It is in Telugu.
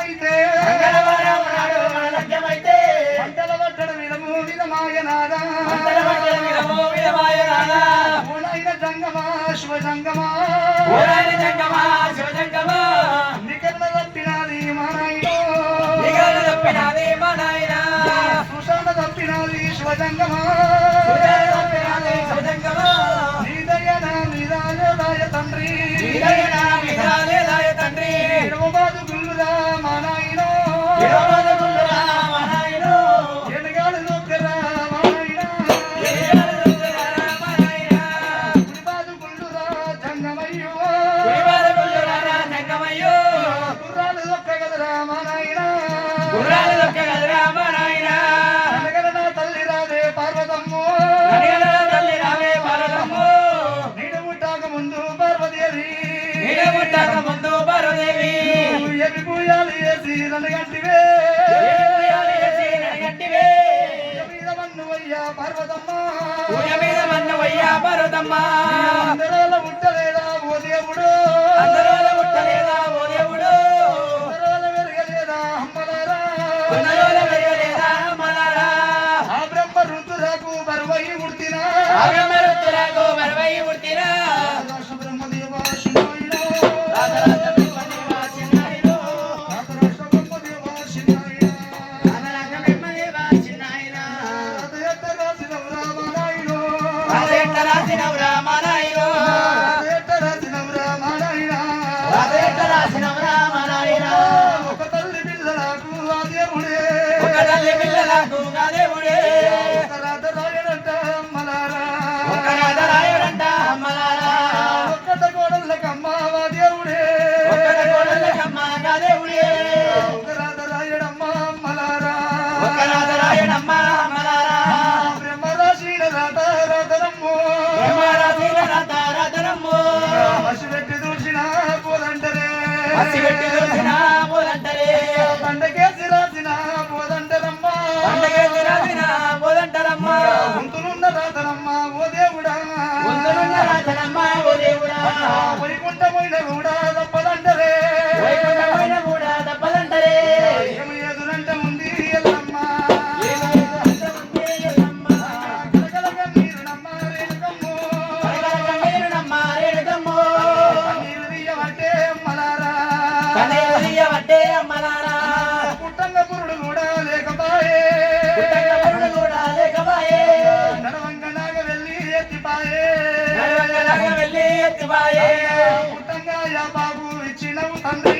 మంగళవారమైతే మంగళవారం నాడు మన లగ్నమైతే మంటల పట్టడం విధము విధమాయ నాదా. మంటల పట్టడం విధము విధమాయ నాదా. ఓనైన జంగమా శివ జంగమా. ఓనైన జంగమా శివ జంగమా. నికరణ తప్పినాది మానాయనో. నికరణ తప్పినాది మానాయన. సుశాంత తప్పినాది శివ జంగమా. సుశాంత తప్పినాది శివ జంగమా. భారతము తల్లి రావే భారతము నిడముట్టాక ముందు పార్వదేవి. నిడముట్టాక ముందు పార్వదేవి. ఎవి పూయాలి ఏసి రెండు గంటివే పసిగట్టి దొరికిన పోదంటరే. పండగేసి రాసిన పోదంటరమ్మా. పండగేసి రాసిన పోదంటరమ్మా. ఉంటున్న రాతనమ్మా ఓ దేవుడా. ఉంటున్న రాతనమ్మా శివాయ బాబు ఇచ్చినవు తండ్రి